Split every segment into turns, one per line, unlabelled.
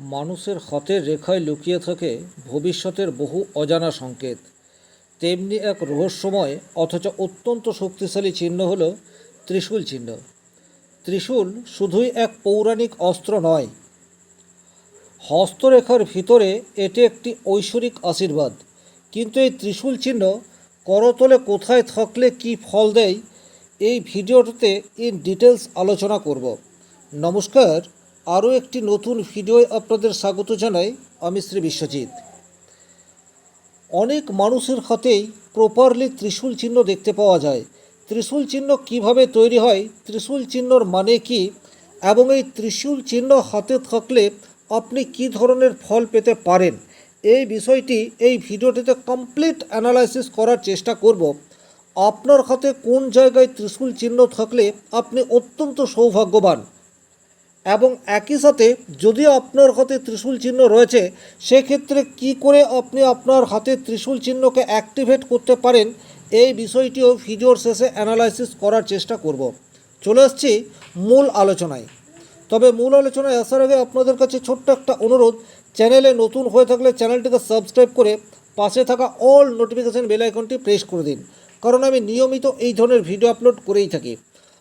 মানুষের হাতের রেখায় লুকিয়ে থাকে ভবিষ্যতের বহু অজানা সংকেত। তেমনি এক রহস্যময়, অথচ অত্যন্ত শক্তিশালী চিহ্ন হল ত্রিশূল চিহ্ন। ত্রিশূল শুধুই এক পৌরাণিক অস্ত্র নয়। হস্তরেখার ভিতরে এটি একটি ঐশ্বরিক আশীর্বাদ। কিন্তু এই ত্রিশূল চিহ্ন করতলে কোথায় থাকলে কি ফল দেয়, এই ভিডিওটিতে ইন ডিটেলস আলোচনা করব। নমস্কার। আরও একটি নতুন ভিডিওয় আপনাদের স্বাগত জানাই আমি শ্রী বিশ্বজিৎ। অনেক মানুষের হাতেই প্রপারলি ত্রিশূল চিহ্ন দেখতে পাওয়া যায়। ত্রিশূল চিহ্ন কীভাবে তৈরি হয়, ত্রিশূল চিহ্নর মানে কি, এবং এই ত্রিশূল চিহ্ন হাতে থাকলে আপনি কি ধরনের ফল পেতে পারেন, এই বিষয়টি এই ভিডিওটিতে কমপ্লিট অ্যানালাইসিস করার চেষ্টা করব। আপনার হাতে কোন জায়গায় ত্রিশূল চিহ্ন থাকলে আপনি অত্যন্ত সৌভাগ্যবান। এবং একই সাথে যদি আপনার হাতে ত্রিশূল চিহ্ন রয়েছে, সেক্ষেত্রে কি করে আপনি আপনার হাতে ত্রিশূল চিহ্নকে অ্যাক্টিভেট করতে পারেন? এই বিষয়টিও ভিডিওর শেষে অ্যানালাইসিস করার চেষ্টা করব। চলে আসছি মূল আলোচনায়। তবে মূল আলোচনায় আসার আগে আপনাদের কাছে ছোট্ট একটা অনুরোধ, চ্যানেলে নতুন হয়ে থাকলে চ্যানেলটিকে সাবস্ক্রাইব করে পাশে থাকা অল নোটিফিকেশান বেল আইকনটি প্রেস করে দিন। কারণ আমি নিয়মিত এই ধরনের ভিডিও আপলোড করেই থাকি।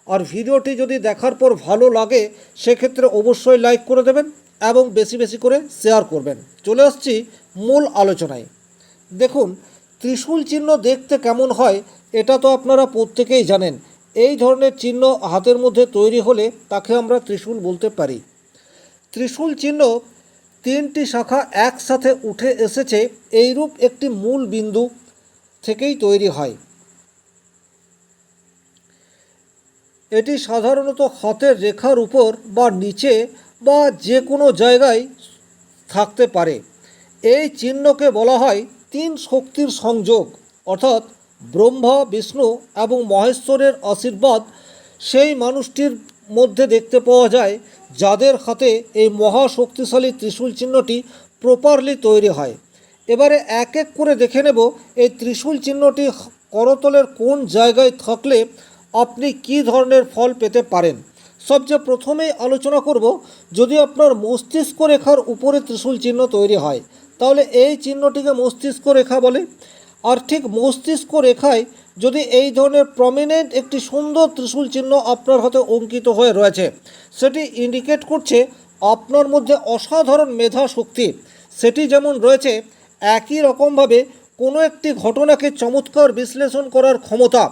আর ভিডিওটি যদি দেখার পর ভালো লাগে, সেক্ষেত্রে অবশ্যই লাইক করে দেবেন এবং বেশি বেশি করে শেয়ার করবেন। চলে আসছি মূল আলোচনায়। দেখুন, ত্রিশূল চিহ্ন দেখতে কেমন হয়, এটা তো আপনারা প্রত্যেকেই জানেন। এই ধরনের চিহ্ন হাতের মধ্যে তৈরি হলে তাকে আমরা ত্রিশূল বলতে পারি। ত্রিশূল চিহ্ন তিনটি শাখা একসাথে উঠে এসেছে, এইরূপ একটি মূল বিন্দু থেকেই তৈরি হয়। এটি সাধারণত হাতের রেখার উপর বা নিচে বা যে কোনো জায়গায় থাকতে পারে। এই চিহ্নকে বলা হয় তিন শক্তির সংযোগ, অর্থাৎ ব্রহ্মা, বিষ্ণু এবং মহেশ্বরের আশীর্বাদ। সেই মানুষটির মধ্যে দেখতে পাওয়া যায়, যাদের হাতে এই মহা শক্তিশালী ত্রিশূল চিহ্নটি প্রপারলি তৈরি হয়। এবারে এক এক করে দেখে নেব, এই ত্রিশূল চিহ্নটি করতলের কোন জায়গায় থাকলে আপনি কি ধরনের ফল পেতে পারেন? সবচেয়ে প্রথমেই আলোচনা করব, যদি আপনার মস্তিষ্ক রেখার উপরে ত্রিশূল চিহ্ন তৈরি হয়, তাহলে এই চিহ্নটিকে মস্তিষ্ক রেখা বলে। আর ঠিক মস্তিষ্ক রেখায় যদি এই ধরনের প্রমিনেন্ট একটি সুন্দর ত্রিশূল চিহ্ন আপনার হাতে অঙ্কিত হয়ে রয়েছে, সেটি ইন্ডিকেট করছে আপনার মধ্যে অসাধারণ মেধা শক্তি। সেটি যেমন রয়েছে, একই রকমভাবে কোনো একটি ঘটনাকে চমৎকার বিশ্লেষণ করার ক্ষমতা।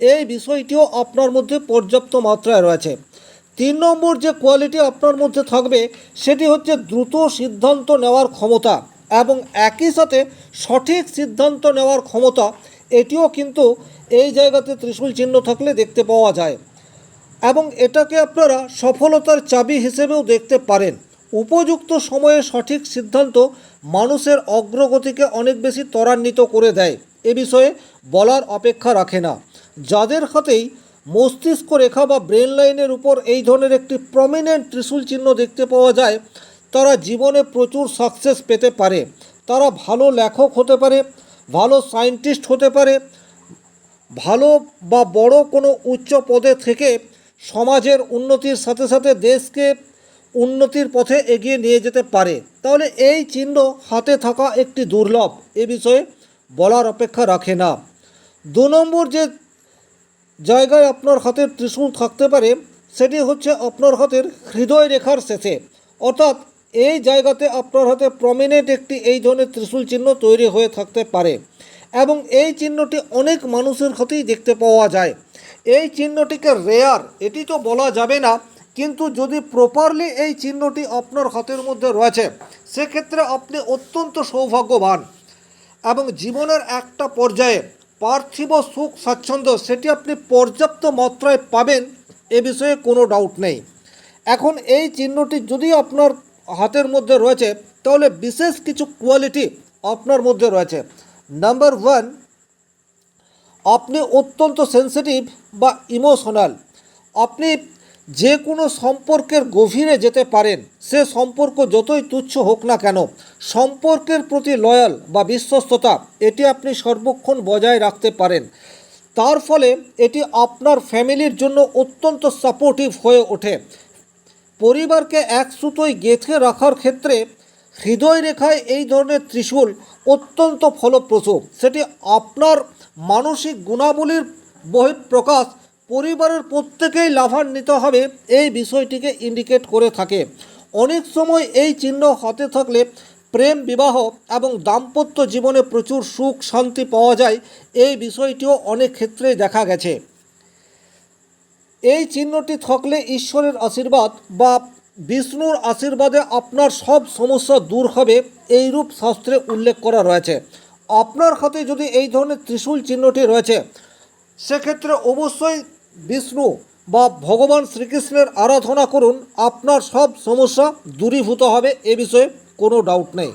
এই বিষয়টিও আপনার মধ্যে পর্যাপ্ত মাত্রায় রয়েছে। তিন নম্বর যে কোয়ালিটি আপনার মধ্যে থাকবে, সেটি হচ্ছে দ্রুত সিদ্ধান্ত নেওয়ার ক্ষমতা এবং একই সাথে সঠিক সিদ্ধান্ত নেওয়ার ক্ষমতা, এটিও কিন্তু এই জায়গাতে ত্রিশূল চিহ্ন থাকলে দেখতে পাওয়া যায়। এবং এটাকে আপনারা সফলতার চাবি হিসেবেও দেখতে পারেন। উপযুক্ত সময়ে সঠিক সিদ্ধান্ত মানুষের অগ্রগতিকে অনেক বেশি ত্বরান্বিত করে দেয়। এ বিষয়ে বলার অপেক্ষা রাখে না। যাদের হাতেই মস্তিষ্ক রেখা বা ব্রেন লাইনের উপর এই ধরনের একটি প্রমিনেন্ট ত্রিশূল চিহ্ন দেখতে পাওয়া যায়, তারা জীবনে প্রচুর সাকসেস পেতে পারে। তারা ভালো লেখক হতে পারে, ভালো সায়েন্টিস্ট হতে পারে, ভালো বা বড় কোনো উচ্চ পদে থেকে সমাজের উন্নতির সাথে সাথে দেশকে উন্নতির পথে এগিয়ে নিয়ে যেতে পারে। তাহলে এই চিহ্ন হাতে থাকা একটি দুর্লভ, এ বিষয়ে বলার অপেক্ষা রাখে না। দু নম্বর যে জায়গায় আপনার হাতের ত্রিশূল থাকতে পারে, সেটি হচ্ছে আপনার হাতের হৃদয় রেখার শেষে। অর্থাৎ এই জায়গাতে আপনার হাতে প্রমিনেন্ট একটি এই ধরনের ত্রিশূল চিহ্ন তৈরি হয়ে থাকতে পারে। এবং এই চিহ্নটি অনেক মানুষের হাতেই দেখতে পাওয়া যায়। এই চিহ্নটিকে রেয়ার এটি তো বলা যাবে না, কিন্তু যদি প্রপারলি এই চিহ্নটি আপনার হাতের মধ্যে রয়েছে, সেক্ষেত্রে আপনি অত্যন্ত সৌভাগ্যবান। এবং জীবনের একটা পর্যায়ে পার্থিব সুখ, স্বাচ্ছন্দ্য, সেটি আপনি পর্যাপ্ত মাত্রায় পাবেন, এ বিষয়ে কোনো ডাউট নেই। এখন এই চিহ্নটি যদি আপনার হাতের মধ্যে রয়েছে, তাহলে বিশেষ কিছু কোয়ালিটি আপনার মধ্যে রয়েছে। নাম্বার ওয়ান আপনি অত্যন্ত সেন্সিটিভ বা ইমোশনাল আপনি যে কোনো সম্পর্কের গভীরে যেতে পারেন, সে সম্পর্ক যতই তুচ্ছ হোক না কেন, সম্পর্কের প্রতি লয়াল বা বিশ্বস্ততা, এটি আপনি সর্বক্ষণ বজায় রাখতে পারেন। তার ফলে এটি আপনার ফ্যামিলির জন্য অত্যন্ত সাপোর্টিভ হয়ে ওঠে। পরিবারকে এক সুতোয় গেঁথে রাখার ক্ষেত্রে হৃদয় রেখায় এই ধরনের ত্রিশূল অত্যন্ত ফলপ্রসূ। সেটি আপনার মানসিক গুণাবলীর বহিঃপ্রকাশ পরিবারের প্রত্যেকেই লাভান্বিত হবে এই বিষয়টিকে ইন্ডিকেট করে থাকে। অনেক সময় এই চিহ্ন হতে থাকলে প্রেম বিবাহ এবং দাম্পত্য জীবনে প্রচুর সুখ শান্তি পাওয়া যায়, এই বিষয়টিও অনেক ক্ষেত্রে দেখা গেছে। এই চিহ্নটি থাকলে ঈশ্বরের আশীর্বাদ বা বিষ্ণুর আশীর্বাদে আপনার সব সমস্যা দূর হবে, এইরূপ শাস্ত্রে উল্লেখ করা রয়েছে। আপনার হাতে যদি এই ধরনের ত্রিশূল চিহ্নটি রয়েছে, সেক্ষেত্রে অবশ্যই বিষ্ণু বা ভগবান শ্রীকৃষ্ণের আরাধনা করুন, আপনার সব সমস্যা দূরীভূত হবে এ বিষয়ে কোনো ডাউট নেই।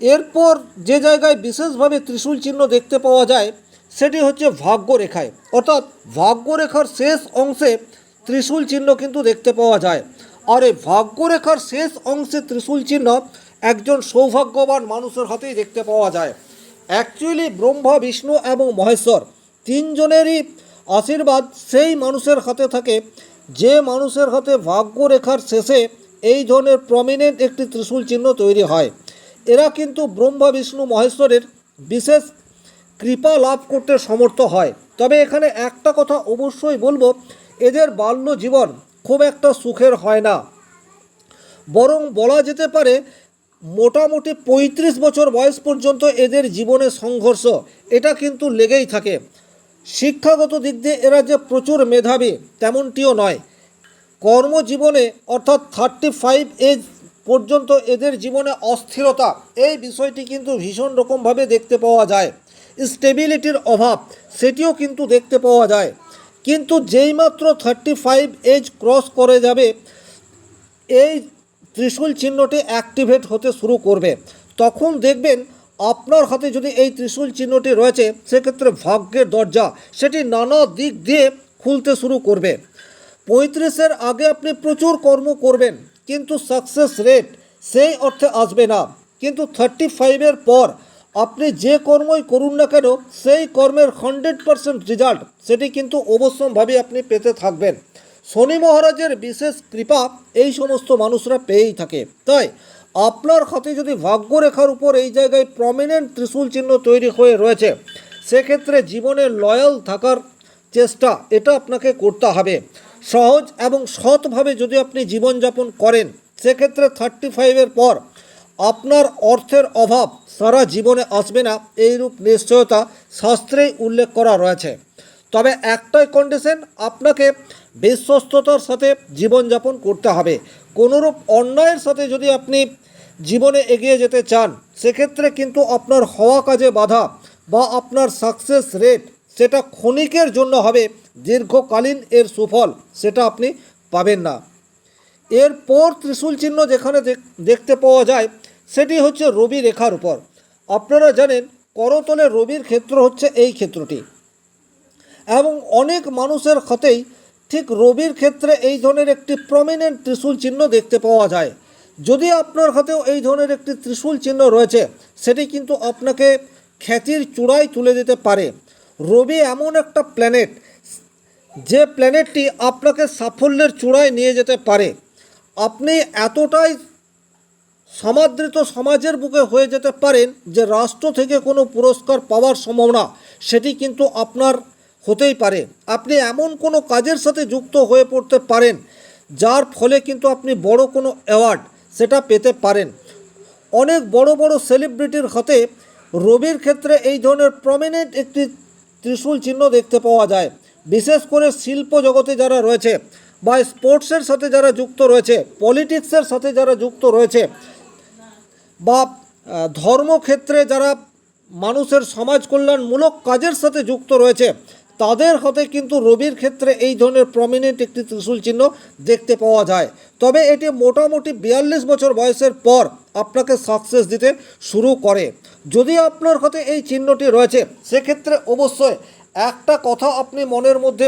এরপর যে জায়গায় বিশেষভাবে ত্রিশূল চিহ্ন দেখতে পাওয়া যায়, সেটি হচ্ছে ভাগ্যরেখায়। অর্থাৎ ভাগ্যরেখার শেষ অংশে ত্রিশূল চিহ্ন কিন্তু দেখতে পাওয়া যায়। আর এই ভাগ্যরেখার শেষ অংশে ত্রিশূল চিহ্ন একজন সৌভাগ্যবান মানুষের হাতেই দেখতে পাওয়া যায়। অ্যাকচুয়ালি ব্রহ্মা, বিষ্ণু এবং মহেশ্বর তিনজনেরই আশীর্বাদ সেই মানুষের হাতে থাকে। যে মানুষের হাতে ভাগ্যরেখার শেষে এই ধরনের প্রমিনেন্ট একটি ত্রিশূল চিহ্ন তৈরি হয়। এরা কিন্তু ব্রহ্মা, বিষ্ণু, মহেশ্বরের বিশেষ কৃপা লাভ করতে সমর্থ হয়। তবে এখানে একটা কথা অবশ্যই বলব, এদের বাল্য জীবন খুব একটা সুখের হয় না। বরং বলা যেতে পারে, মোটামুটি পঁয়ত্রিশ বছর বয়স পর্যন্ত এদের জীবনে সংঘর্ষ, এটা কিন্তু লেগেই থাকে। শিক্ষাগত দিক দিয়ে এরা যে প্রচুর মেধাবী, তেমনটিও নয়। কর্মজীবনে অর্থাৎ থার্টি ফাইভ এজ পর্যন্ত এদের জীবনে অস্থিরতা, এই বিষয়টি কিন্তু ভীষণ রকমভাবে দেখতে পাওয়া যায়। স্টেবিলিটির অভাব, সেটিও কিন্তু দেখতে পাওয়া যায়। কিন্তু যেইমাত্র থার্টি ফাইভ এজ ক্রস করে যাবে, এই ত্রিশূল চিহ্নটি অ্যাক্টিভেট হতে শুরু করবে। তখন দেখবেন আপনার হাতে যদি এই ত্রিশূল চিহ্নটি রয়েছে, সেক্ষেত্রে ভাগ্যের দরজা সেটি নানা দিক দিয়ে খুলতে শুরু করবে। পঁয়ত্রিশের আগে আপনি প্রচুর কর্ম করবেন, কিন্তু সাকসেস রেট সেই অর্থে আসবে না। কিন্তু থার্টি ফাইভের পর আপনি যে কর্মই করুন না কেন, সেই কর্মের হান্ড্রেড পারসেন্ট রেজাল্ট সেটি কিন্তু অবশ্যমভাবে আপনি পেতে থাকবেন। শনি মহারাজের বিশেষ কৃপা এই সমস্ত মানুষরা পেয়েই থাকে। তাই আপনার হাতে যদি ভাগ্যরেখার উপর এই জায়গায় প্রমিনেন্ট ত্রিশূল চিহ্ন তৈরি হয়ে রয়েছে, সেক্ষেত্রে জীবনে লয়াল থাকার চেষ্টা এটা আপনাকে করতে হবে। সহজ এবং সৎভাবে যদি আপনি জীবনযাপন করেন, সেক্ষেত্রে থার্টি ফাইভের পর আপনার অর্থের অভাব সারা জীবনে আসবে না, এইরূপ নিশ্চয়তা শাস্ত্রেই উল্লেখ করা রয়েছে। তবে একটাই কন্ডিশন আপনাকে বিশ্বস্ততার সাথে জীবনযাপন করতে হবে। কোনোরূপ অন্যায়ের সাথে যদি আপনি জীবনে এগিয়ে যেতে চান, সেক্ষেত্রে কিন্তু আপনার হওয়া কাজে বাধা বা আপনার সাকসেস রেট সেটা ক্ষণিকের জন্য হবে, দীর্ঘকালীন এর সুফল সেটা আপনি পাবেন না। এরপর ত্রিশূল চিহ্ন যেখানে দেখ- দেখতে পাওয়া যায়, সেটি হচ্ছে রবি রেখার উপর। আপনারা জানেন করতলে রবির ক্ষেত্র হচ্ছে এই ক্ষেত্রটি। এবং অনেক মানুষের হাতেই ঠিক রবির ক্ষেত্রে এই ধরনের একটি প্রমিনেন্ট ত্রিশূল চিহ্ন দেখতে পাওয়া যায়। যদি আপনার হাতেও এই ধরনের একটি ত্রিশূল চিহ্ন রয়েছে, সেটি কিন্তু আপনাকে খ্যাতির চূড়ায় তুলে দিতে পারে। রবি এমন একটা প্ল্যানেট যে প্ল্যানেটটি আপনাকে সাফল্যের চূড়ায় নিয়ে যেতে পারে। আপনি এতটাই সমাদৃত সমাজের বুকে হয়ে যেতে পারেন যে রাষ্ট্র থেকে কোনো পুরস্কার পাওয়ার সম্ভাবনা সেটি কিন্তু আপনার হতেই পারে। আপনি এমন কোনো কাজের সাথে যুক্ত হয়ে পড়তে পারেন, যার ফলে কিন্তু আপনি বড় কোনো অ্যাওয়ার্ড সেটা পেতে পারেন। অনেক বড় বড় সেলিব্রিটির হাতে রবির ক্ষেত্রে এই ধরনের প্রমিনেন্ট একটি ত্রিশূল চিহ্ন দেখতে পাওয়া যায়। বিশেষ করে শিল্প জগতে যারা রয়েছে বা স্পোর্টসের সাথে যারা যুক্ত রয়েছে, পলিটিক্সের সাথে যারা যুক্ত রয়েছে বা ধর্মক্ষেত্রে যারা মানুষের সমাজ কল্যাণমূলক কাজের সাথে যুক্ত রয়েছে তাদের হতে কিন্তু রবির ক্ষেত্রে এই ধরনের প্রমিনেন্ট একটি ত্রিশূল চিহ্ন দেখতে পাওয়া যায়। তবে এটি মোটামুটি বিয়াল্লিশ বছর বয়সের পর আপনাকে সাকসেস দিতে শুরু করে। যদি আপনার হতে এই চিহ্নটি রয়েছে, সেক্ষেত্রে অবশ্যই একটা কথা আপনি মনের মধ্যে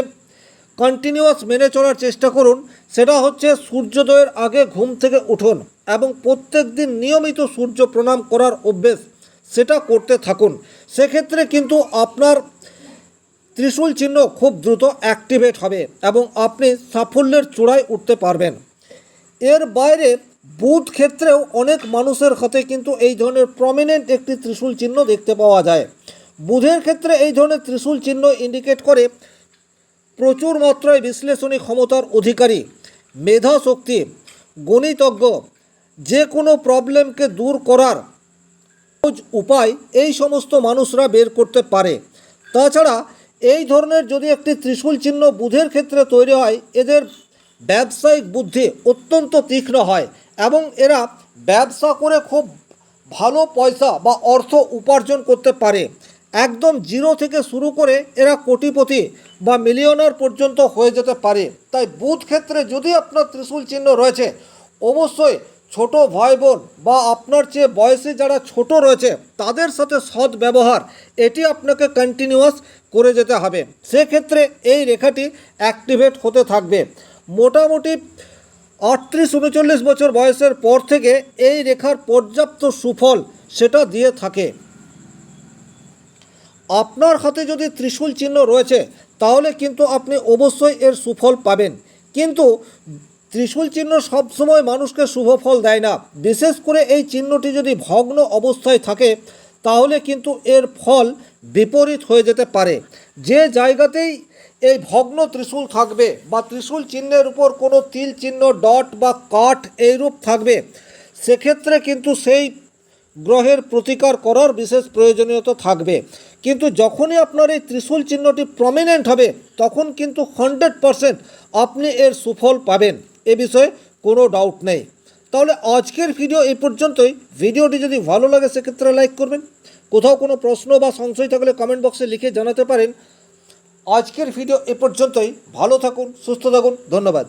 কন্টিনিউয়াস মেনে চলার চেষ্টা করুন। সেটা হচ্ছে সূর্যোদয়ের আগে ঘুম থেকে উঠুন এবং প্রত্যেক দিন নিয়মিত সূর্য প্রণাম করার অভ্যেস সেটা করতে থাকুন। সেক্ষেত্রে কিন্তু আপনার ত্রিশূল চিহ্ন খুব দ্রুত অ্যাক্টিভেট হবে এবং আপনি সাফল্যের চূড়ায় উঠতে পারবেন। এর বাইরে বুধ ক্ষেত্রেও অনেক মানুষের হাতে কিন্তু এই ধরনের প্রমিনেন্ট একটি ত্রিশূল চিহ্ন দেখতে পাওয়া যায়। বুধের ক্ষেত্রে এই ধরনের ত্রিশূল চিহ্ন ইন্ডিকেট করে প্রচুর মাত্রায় বিশ্লেষণী ক্ষমতার অধিকারী মেধা শক্তি গণিতজ্ঞ যে কোনো প্রবলেমকে দূর করার উপায় এই সমস্ত মানুষরা বের করতে পারে। তাছাড়া এই ধরনের যদি একটি ত্রিশূল চিহ্ন বুধের ক্ষেত্রে তৈরি হয়, এদের ব্যবসায়িক বুদ্ধি অত্যন্ত তীক্ষ্ণ হয় এবং এরা ব্যবসা করে খুব ভালো পয়সা বা অর্থ উপার্জন করতে পারে। একদম জিরো থেকে শুরু করে এরা কোটিপতি বা মিলিয়নার পর্যন্ত হয়ে যেতে পারে। তাই বুধ ক্ষেত্রে যদি আপনার ত্রিশূল চিহ্ন রয়েছে, অবশ্যই ছোট ভাই বোন বা আপনার চেয়ে বয়সে যারা ছোট রয়েছে, তাদের সাথে সৎ ব্যবহার, এটি আপনাকে কন্টিনিউয়াস করে যেতে হবে। সেক্ষেত্রে এই রেখাটি অ্যাক্টিভেট হতে থাকবে। মোটামুটি আটত্রিশ উনচল্লিশ বছর বয়সের পর থেকে এই রেখার পর্যাপ্ত সুফল সেটা দিয়ে থাকে। আপনার হাতে যদি ত্রিশূল চিহ্ন রয়েছে, তাহলে কিন্তু আপনি অবশ্যই এর সুফল পাবেন। কিন্তু ত্রিশূল চিহ্ন সবসময় মানুষকে শুভ ফল দেয় না। বিশেষ করে এই চিহ্নটি যদি ভগ্ন অবস্থায় থাকে, তাহলে কিন্তু এর ফল বিপরীত হয়ে যেতে পারে। যে জায়গাতেই এই ভগ্ন ত্রিশূল থাকবে বা ত্রিশূল চিহ্নের উপর কোনো তিল চিহ্ন, ডট বা কাঠ এইরূপ থাকবে, সেক্ষেত্রে কিন্তু সেই গ্রহের প্রতিকার করার বিশেষ প্রয়োজনীয়তা থাকবে। কিন্তু যখনই আপনার এই ত্রিশূল চিহ্নটি প্রমিনেন্ট হবে, তখন কিন্তু হান্ড্রেড পারসেন্ট আপনি এর সুফল পাবেন। এ বিষয়ে কোনো ডাউট নেই। তাহলে আজকের ভিডিও এই পর্যন্তই। ভিডিওটি যদি ভালো লাগে, সেক্ষেত্রে লাইক করবেন। কোথাও কোনো প্রশ্ন বা সংশয় থাকলে কমেন্ট বক্সে লিখে জানাতে পারেন। আজকের ভিডিও এ পর্যন্তই। ভালো থাকুন, সুস্থ থাকুন। ধন্যবাদ।